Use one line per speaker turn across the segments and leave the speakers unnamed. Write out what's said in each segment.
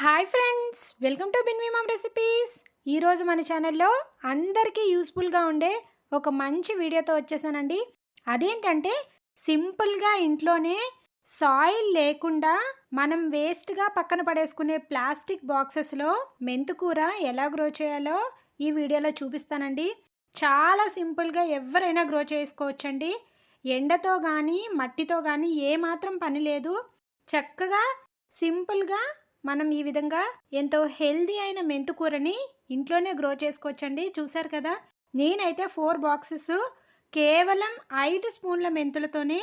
Hi friends welcome to Binvi mom recipes. ఈరోజు మన ఛానల్లో అందరికీ యూస్ఫుల్గా ఉండే ఒక మంచి వీడియోతో వచ్చేసానండి. అదేంటంటే సింపుల్గా ఇంట్లోనే సాయిల్ లేకుండా మనం వేస్ట్గా పక్కన పడేసుకునే ప్లాస్టిక్ బాక్సెస్లో మెంతుకూర ఎలా గ్రో చేయాలో ఈ వీడియోలో చూపిస్తానండి. చాలా సింపుల్గా ఎవరైనా గ్రో చేసుకోవచ్చండి. ఎండతో కానీ మట్టితో కానీ ఏమాత్రం పని లేదు. చక్కగా సింపుల్గా మనం ఈ విధంగా ఎంతో హెల్దీ అయిన మెంతుకూరని ఇంట్లోనే గ్రో చేసుకోవచ్చండి. చూసారు కదా? నేనైతే ఫోర్ బాక్సెస్ కేవలం ఐదు స్పూన్ల మెంతులతోనే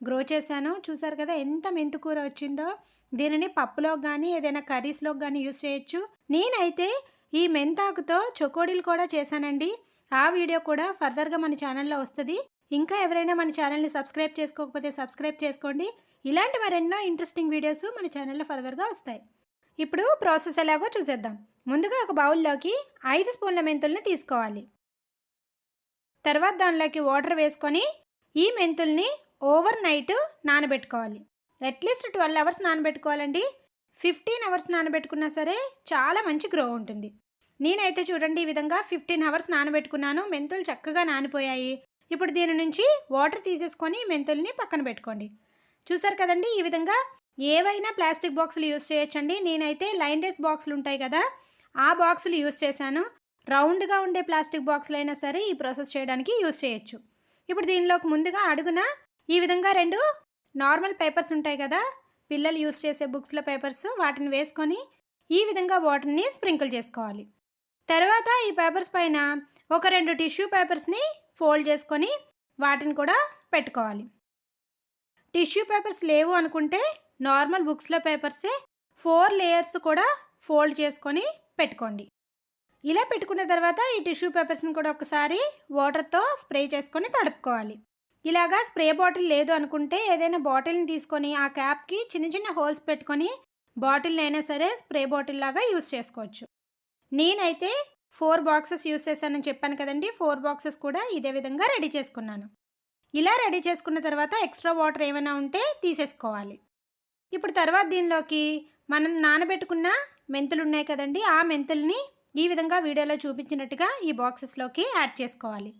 గ్రో చేశాను. చూసారు కదా ఎంత మెంతుకూర వచ్చిందో? దీనిని పప్పులోకి కానీ ఏదైనా కర్రీస్లోకి కానీ యూస్ చేయొచ్చు. నేనైతే ఈ మెంతాకుతో చొకోడీలు కూడా చేశానండి. ఆ వీడియో కూడా ఫర్దర్గా మన ఛానల్లో వస్తుంది. ఇంకా ఎవరైనా మన ఛానల్ని సబ్స్క్రైబ్ చేసుకోకపోతే సబ్స్క్రైబ్ చేసుకోండి. ఇలాంటి మరెన్నో ఇంట్రెస్టింగ్ వీడియోస్ మన ఛానల్లో ఫర్దర్గా వస్తాయి. ఇప్పుడు ప్రాసెస్ ఎలాగో చూసేద్దాం. ముందుగా ఒక బౌల్లోకి ఐదు స్పూన్ల మెంతుల్ని తీసుకోవాలి. తర్వాత దానిలోకి వాటర్ వేసుకొని ఈ మెంతుల్ని ఓవర్ నైట్ నానబెట్టుకోవాలి. అట్లీస్ట్ ట్వెల్వ్ అవర్స్ నానబెట్టుకోవాలండి. ఫిఫ్టీన్ అవర్స్ నానబెట్టుకున్నా సరే చాలా మంచి గ్రో ఉంటుంది. నేనైతే చూడండి ఈ విధంగా ఫిఫ్టీన్ అవర్స్ నానబెట్టుకున్నాను. మెంతులు చక్కగా నానిపోయాయి. ఇప్పుడు దీని నుంచి వాటర్ తీసేసుకొని మెంతుల్ని పక్కన పెట్టుకోండి. చూసారు కదండి ఈ విధంగా ఏవైనా ప్లాస్టిక్ బాక్సులు యూస్ చేయొచ్చండి. నేనైతే లైన్ డేస్ బాక్సులు ఉంటాయి కదా ఆ బాక్సులు యూస్ చేశాను. రౌండ్గా ఉండే ప్లాస్టిక్ బాక్సులు అయినా సరే ఈ ప్రాసెస్ చేయడానికి యూస్ చేయొచ్చు. ఇప్పుడు దీనిలోకి ముందుగా అడుగున ఈ విధంగా రెండు నార్మల్ పేపర్స్ ఉంటాయి కదా పిల్లలు యూస్ చేసే బుక్స్లో పేపర్స్ వాటిని వేసుకొని ఈ విధంగా వాటర్ని స్ప్రింకిల్ చేసుకోవాలి. తర్వాత ఈ పేపర్స్ పైన ఒక రెండు టిష్యూ పేపర్స్ని ఫోల్డ్ చేసుకొని వాటిని కూడా పెట్టుకోవాలి. టిష్యూ పేపర్స్ లేవు అనుకుంటే నార్మల్ బుక్స్లో పేపర్సే ఫోర్ లేయర్స్ కూడా ఫోల్డ్ చేసుకొని పెట్టుకోండి. ఇలా పెట్టుకున్న తర్వాత ఈ టిష్యూ పేపర్స్ని కూడా ఒకసారి వాటర్తో స్ప్రే చేసుకొని తడుపుకోవాలి. ఇలాగా స్ప్రే బాటిల్ లేదు అనుకుంటే ఏదైనా బాటిల్ని తీసుకొని ఆ క్యాప్కి చిన్న చిన్న హోల్స్ పెట్టుకొని బాటిల్ని అయినా సరే స్ప్రే బాటిల్ లాగా యూస్ చేసుకోవచ్చు. నేనైతే ఫోర్ బాక్సెస్ యూస్ చేశానని చెప్పాను కదండి ఫోర్ బాక్సెస్ కూడా ఇదే విధంగా రెడీ చేసుకున్నాను. ఇలా రెడీ చేసుకున్న తర్వాత ఎక్స్ట్రా వాటర్ ఏమైనా ఉంటే తీసేసుకోవాలి. ఇప్పుడు తర్వాత దీనిలోకి మనం నానబెట్టుకున్న మెంతులు ఉన్నాయి కదండి ఆ మెంతుల్ని ఈ విధంగా వీడియోలో చూపించినట్టుగా ఈ బాక్సెస్లోకి యాడ్ చేసుకోవాలి.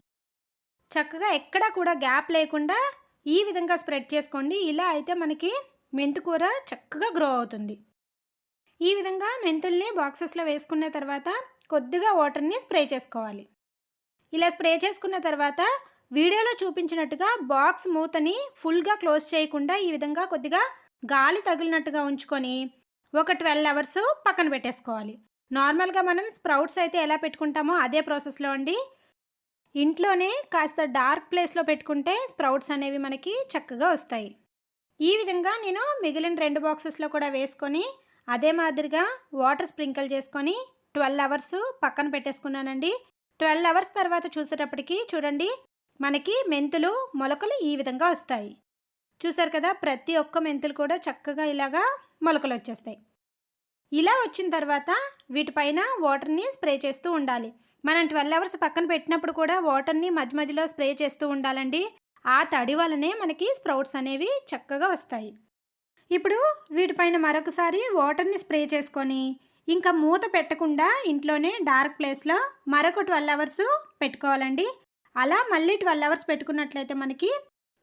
చక్కగా ఎక్కడా కూడా గ్యాప్ లేకుండా ఈ విధంగా స్ప్రెడ్ చేసుకోండి. ఇలా అయితే మనకి మెంతుకూర చక్కగా గ్రో అవుతుంది. ఈ విధంగా మెంతుల్ని బాక్సెస్లో వేసుకున్న తర్వాత కొద్దిగా వాటర్ని స్ప్రే చేసుకోవాలి. ఇలా స్ప్రే చేసుకున్న తర్వాత వీడియోలో చూపించినట్టుగా బాక్స్ మూతని ఫుల్గా క్లోజ్ చేయకుండా ఈ విధంగా కొద్దిగా గాలి తగిలినట్టుగా ఉంచుకొని ఒక ట్వెల్వ్ అవర్స్ పక్కన పెట్టేసుకోవాలి. నార్మల్గా మనం స్ప్రౌట్స్ అయితే ఎలా పెట్టుకుంటామో అదే ప్రాసెస్లో అండి. ఇంట్లోనే కాస్త డార్క్ ప్లేస్లో పెట్టుకుంటే స్ప్రౌట్స్ అనేవి మనకి చక్కగా వస్తాయి. ఈ విధంగా నేను మిగిలిన రెండు బాక్సెస్లో కూడా వేసుకొని అదే మాదిరిగా వాటర్ స్ప్రింకిల్ చేసుకొని ట్వెల్వ్ అవర్స్ పక్కన పెట్టేసుకున్నానండి. ట్వెల్వ్ అవర్స్ తర్వాత చూసేటప్పటికి చూడండి మనకి మెంతులు మొలకలు ఈ విధంగా వస్తాయి. చూసారు కదా ప్రతి ఒక్క మెంతులు కూడా చక్కగా ఇలాగా మొలకలు వచ్చేస్తాయి. ఇలా వచ్చిన తర్వాత వీటిపైన వాటర్ని స్ప్రే చేస్తూ ఉండాలి. మనం ట్వెల్వ్ అవర్స్ పక్కన పెట్టినప్పుడు కూడా వాటర్ని మధ్య మధ్యలో స్ప్రే చేస్తూ ఉండాలండి. ఆ తడి వలనే మనకి స్ప్రౌట్స్ అనేవి చక్కగా వస్తాయి. ఇప్పుడు వీటిపైన మరొకసారి వాటర్ని స్ప్రే చేసుకొని ఇంకా మూత పెట్టకుండా ఇంట్లోనే డార్క్ ప్లేస్లో మరొక ట్వెల్వ్ అవర్స్ పెట్టుకోవాలండి. అలా మళ్ళీ ట్వెల్వ్ అవర్స్ పెట్టుకున్నట్లయితే మనకి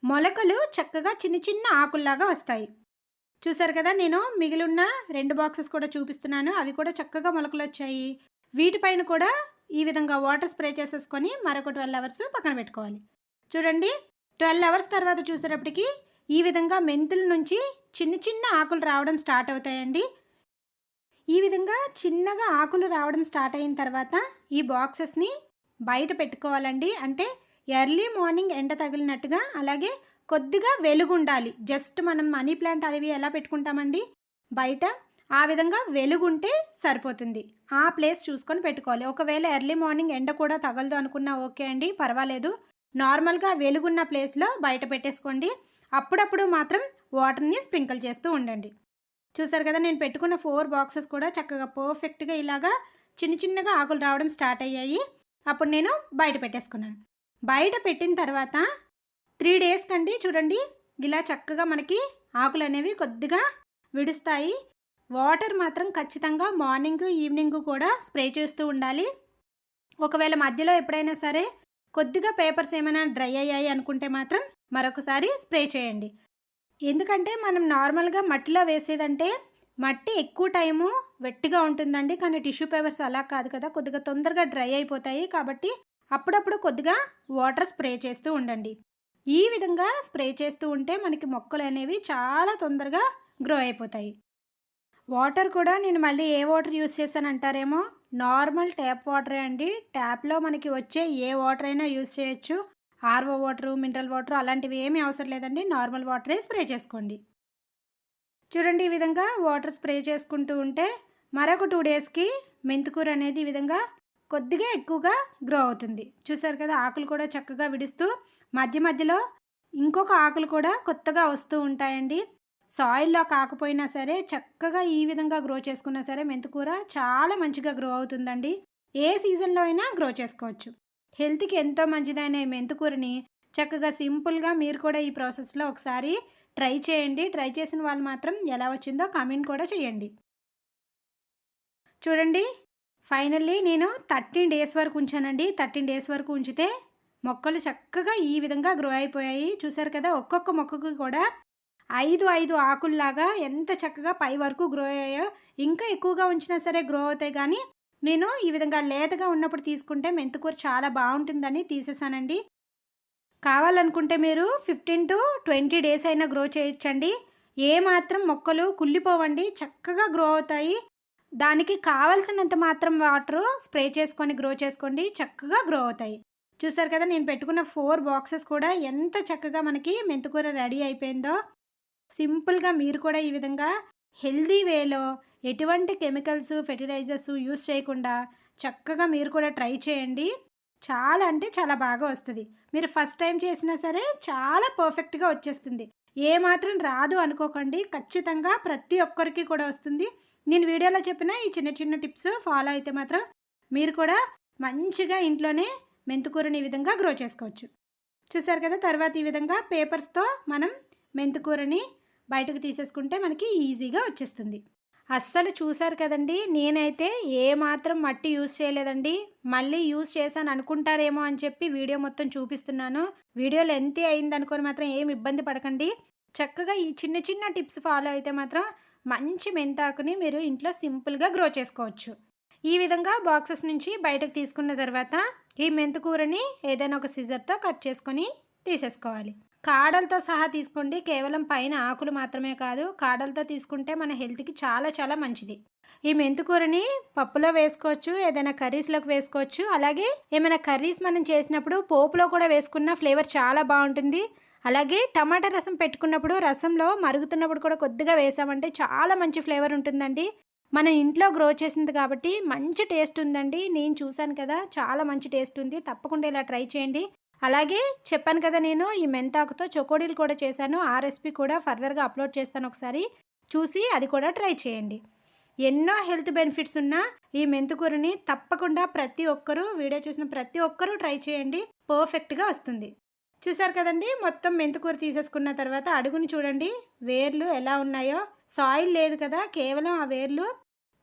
మొలకలు చక్కగా చిన్న చిన్న ఆకుల్లాగా వస్తాయి. చూసారు కదా నేను మిగిలిన రెండు బాక్సెస్ కూడా చూపిస్తున్నాను. అవి కూడా చక్కగా మొలకలు వచ్చాయి. వీటిపైన కూడా ఈ విధంగా వాటర్ స్ప్రే చేసేసుకొని మరొక ట్వెల్వ్ అవర్స్ పక్కన పెట్టుకోవాలి. చూడండి ట్వెల్వ్ అవర్స్ తర్వాత చూసేటప్పటికి ఈ విధంగా మెంతుల నుంచి చిన్న చిన్న ఆకులు రావడం స్టార్ట్ అవుతాయండి. ఈ విధంగా చిన్నగా ఆకులు రావడం స్టార్ట్ అయిన తర్వాత ఈ బాక్సెస్ని బయట పెట్టుకోవాలండి. అంటే ఎర్లీ మార్నింగ్ ఎండ తగిలినట్టుగా అలాగే కొద్దిగా వెలుగు ఉండాలి జస్ట్ మనం మనీ ప్లాంట్ అవి ఎలా పెట్టుకుంటామండి? బయట ఆ విధంగా వెలుగుంటే సరిపోతుంది. ఆ ప్లేస్ చూసుకొని పెట్టుకోవాలి. ఒకవేళ ఎర్లీ మార్నింగ్ ఎండ కూడా తగలదు అనుకున్నా ఓకే అండి పర్వాలేదు. నార్మల్గా వెలుగున్న ప్లేస్లో బయట పెట్టేసుకోండి. అప్పుడప్పుడు మాత్రం వాటర్ని స్ప్రింకిల్ చేస్తూ ఉండండి. చూసారు కదా నేను పెట్టుకున్న ఫోర్ బాక్సెస్ కూడా చక్కగా పర్ఫెక్ట్గా ఇలాగా చిన్న చిన్నగా ఆకులు రావడం స్టార్ట్ అయ్యాయి. అప్పుడు నేను బయట పెట్టేసుకున్నాను. బయట పెట్టిన తర్వాత త్రీ డేస్ కండి చూడండి. ఇలా చక్కగా మనకి ఆకులు అనేవి కొద్దిగా విడుస్తాయి. వాటర్ మాత్రం ఖచ్చితంగా మార్నింగ్ ఈవినింగ్ కూడా స్ప్రే చేస్తూ ఉండాలి. ఒకవేళ మధ్యలో ఎప్పుడైనా సరే కొద్దిగా పేపర్స్ ఏమైనా డ్రై అయ్యాయి అనుకుంటే మాత్రం మరొకసారి స్ప్రే చేయండి. ఎందుకంటే మనం నార్మల్గా మట్టిలో వేసేదంటే మట్టి ఎక్కువ టైము వెట్టిగా ఉంటుందండి. కానీ టిష్యూ పేపర్స్ అలా కాదు కదా. కొద్దిగా తొందరగా డ్రై అయిపోతాయి కాబట్టి అప్పుడప్పుడు కొద్దిగా వాటర్ స్ప్రే చేస్తూ ఉండండి. ఈ విధంగా స్ప్రే చేస్తూ ఉంటే మనకి మొక్కలు అనేవి చాలా తొందరగా గ్రో అయిపోతాయి. వాటర్ కూడా నేను మళ్ళీ ఏ వాటర్ యూస్ చేశాను అంటారేమో? నార్మల్ ట్యాప్ వాటరే అండి. ట్యాప్లో మనకి వచ్చే ఏ వాటర్ అయినా యూస్ చేయొచ్చు. ఆర్ఓ వాటర్ మినరల్ వాటర్ అలాంటివి ఏమీ అవసరం లేదండి. నార్మల్ వాటరే స్ప్రే చేసుకోండి. చూడండి ఈ విధంగా వాటర్ స్ప్రే చేసుకుంటూ ఉంటే మరొక టూ డేస్కి మెంతికూర అనేది ఈ విధంగా కొద్దిగా ఎక్కువగా గ్రో అవుతుంది. చూసారు కదా ఆకులు కూడా చక్కగా విడుస్తూ మధ్య మధ్యలో ఇంకొక ఆకులు కూడా కొత్తగా వస్తూ ఉంటాయండి. సాయిల్లో కాకపోయినా సరే చక్కగా ఈ విధంగా గ్రో చేసుకున్నా సరే మెంతికూర చాలా మంచిగా గ్రో అవుతుందండి. ఏ సీజన్లో అయినా గ్రో చేసుకోవచ్చు. హెల్త్కి ఎంతో మంచిదైన ఈ మెంతికూరని చక్కగా సింపుల్గా మీరు కూడా ఈ ప్రాసెస్లో ఒకసారి ట్రై చేయండి. ట్రై చేసిన వాళ్ళు మాత్రం ఎలా వచ్చిందో కామెంట్ కూడా చేయండి. చూడండి ఫైనల్లీ నేను థర్టీన్ డేస్ వరకు ఉంచానండి. థర్టీన్ డేస్ వరకు ఉంచితే మొక్కలు చక్కగా ఈ విధంగా గ్రో అయిపోయాయి. చూసారు కదా ఒక్కొక్క మొక్కకు కూడా ఐదు ఐదు ఆకుల్లాగా ఎంత చక్కగా పై వరకు గ్రో అయ్యాయో. ఇంకా ఎక్కువగా ఉంచినా సరే గ్రో అవుతాయి కానీ నేను ఈ విధంగా లేతగా ఉన్నప్పుడు తీసుకుంటే మెంతుకూర చాలా బాగుంటుందని తీసేసానండి. కావాలనుకుంటే మీరు ఫిఫ్టీన్ టు ట్వంటీ డేస్ అయినా గ్రో చేయొచ్చండి. ఏ మాత్రం మొక్కలు కుళ్ళిపోవండి. చక్కగా గ్రో అవుతాయి. దానికి కావలసినంత మాత్రం వాటర్ స్ప్రే చేసుకొని గ్రో చేసుకోండి. చక్కగా గ్రో అవుతాయి. చూసారు కదా నేను పెట్టుకున్న ఫోర్ బాక్సెస్ కూడా ఎంత చక్కగా మనకి మెంతుకూర రెడీ అయిపోయిందో. సింపుల్గా మీరు కూడా ఈ విధంగా హెల్దీ వేలో ఎటువంటి కెమికల్స్ ఫెర్టిలైజర్స్ యూస్ చేయకుండా చక్కగా మీరు కూడా ట్రై చేయండి. చాలా అంటే చాలా బాగా వస్తుంది. మీరు ఫస్ట్ టైం చేసినా సరే చాలా పర్ఫెక్ట్గా వచ్చేస్తుంది. ఏ మాత్రం రాదు అనుకోకండి. ఖచ్చితంగా ప్రతి ఒక్కరికి కూడా వస్తుంది. నేను వీడియోలో చెప్పిన ఈ చిన్న చిన్న టిప్స్ ఫాలో అయితే మాత్రం మీరు కూడా మంచిగా ఇంట్లోనే మెంతుకూరని ఈ విధంగా గ్రో చేసుకోవచ్చు. చూసారు కదా తర్వాత ఈ విధంగా పేపర్స్తో మనం మెంతుకూరని బయటకు తీసేసుకుంటే మనకి ఈజీగా వచ్చేస్తుంది. అస్సలు చూసారు కదండి నేనైతే ఏ మాత్రం మట్టి యూజ్ చేయలేదండి. మళ్ళీ యూస్ చేశాను అనుకుంటారేమో అని చెప్పి వీడియో మొత్తం చూపిస్తున్నాను. వీడియో లెంత్ అయింది అనుకొని మాత్రం ఏం ఇబ్బంది పడకండి. చక్కగా ఈ చిన్న చిన్న టిప్స్ ఫాలో అయితే మాత్రం మంచి మెంతాకుని మీరు ఇంట్లో సింపుల్గా గ్రో చేసుకోవచ్చు. ఈ విధంగా బాక్సెస్ నుంచి బయటకు తీసుకున్న తర్వాత ఈ మెంతుకూరని ఏదైనా ఒక సిజర్తో కట్ చేసుకొని తీసేసుకోవాలి. కాడలతో సహా తీసుకోండి. కేవలం పైన ఆకులు మాత్రమే కాదు కాడలతో తీసుకుంటే మన హెల్త్కి చాలా చాలా మంచిది. ఈ మెంతుకూరని పప్పులో వేసుకోవచ్చు ఏదైనా కర్రీస్లోకి వేసుకోవచ్చు. అలాగే ఏమైనా కర్రీస్ మనం చేసినప్పుడు పోపులో కూడా వేసుకున్న ఫ్లేవర్ చాలా బాగుంటుంది. అలాగే టమాటా రసం పెట్టుకున్నప్పుడు రసంలో మరుగుతున్నప్పుడు కూడా కొద్దిగా వేసామంటే చాలా మంచి ఫ్లేవర్ ఉంటుందండి. మన ఇంట్లో గ్రో చేసింది కాబట్టి మంచి టేస్ట్ ఉందండి. నేను చూశాను కదా చాలా మంచి టేస్ట్ ఉంది. తప్పకుండా ఇలా ట్రై చేయండి. అలాగే చెప్పాను కదా నేను ఈ మెంతాకుతో చొకోడీలు కూడా చేశాను. ఆ రెసిపీ కూడా ఫర్దర్గా అప్లోడ్ చేస్తాను ఒకసారి. చూసి అది కూడా ట్రై చేయండి. ఎన్నో హెల్త్ బెనిఫిట్స్ ఉన్న ఈ మెంతుకూరని తప్పకుండా ప్రతి ఒక్కరూ వీడియో చూసిన ప్రతి ఒక్కరూ ట్రై చేయండి. పర్ఫెక్ట్గా వస్తుంది. చూసారు కదండి? మొత్తం మెంతుకూర తీసేసుకున్న తర్వాత అడుగుని చూడండి. వేర్లు ఎలా ఉన్నాయో? సాయిల్ లేదు కదా? కేవలం ఆ వేర్లు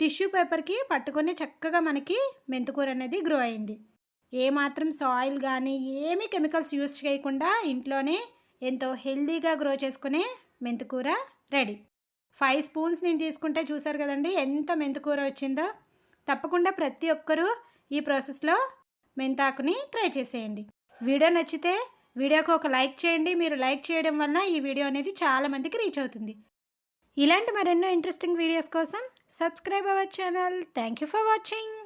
టిష్యూ పేపర్కి పట్టుకొని చక్కగా మనకి మెంతుకూర అనేది గ్రో అయింది. ఏమాత్రం సాయిల్ కానీ ఏమీ కెమికల్స్ యూస్ చేయకుండా ఇంట్లోనే ఎంతో హెల్దీగా గ్రో చేసుకునే మెంతికూర రెడీ. ఫైవ్ స్పూన్స్ నేను తీసుకుంటే చూసారు కదండి? ఎంత మెంతికూర వచ్చిందో? తప్పకుండా ప్రతి ఒక్కరూ ఈ ప్రాసెస్లో మెంతాకుని ట్రై చేసేయండి. వీడియో నచ్చితే వీడియోకి ఒక లైక్ చేయండి. మీరు లైక్ చేయడం వల్ల ఈ వీడియో అనేది చాలామందికి రీచ్ అవుతుంది. ఇలాంటి మరెన్నో ఇంట్రెస్టింగ్ వీడియోస్ కోసం subscribe our channel. Thank you for watching.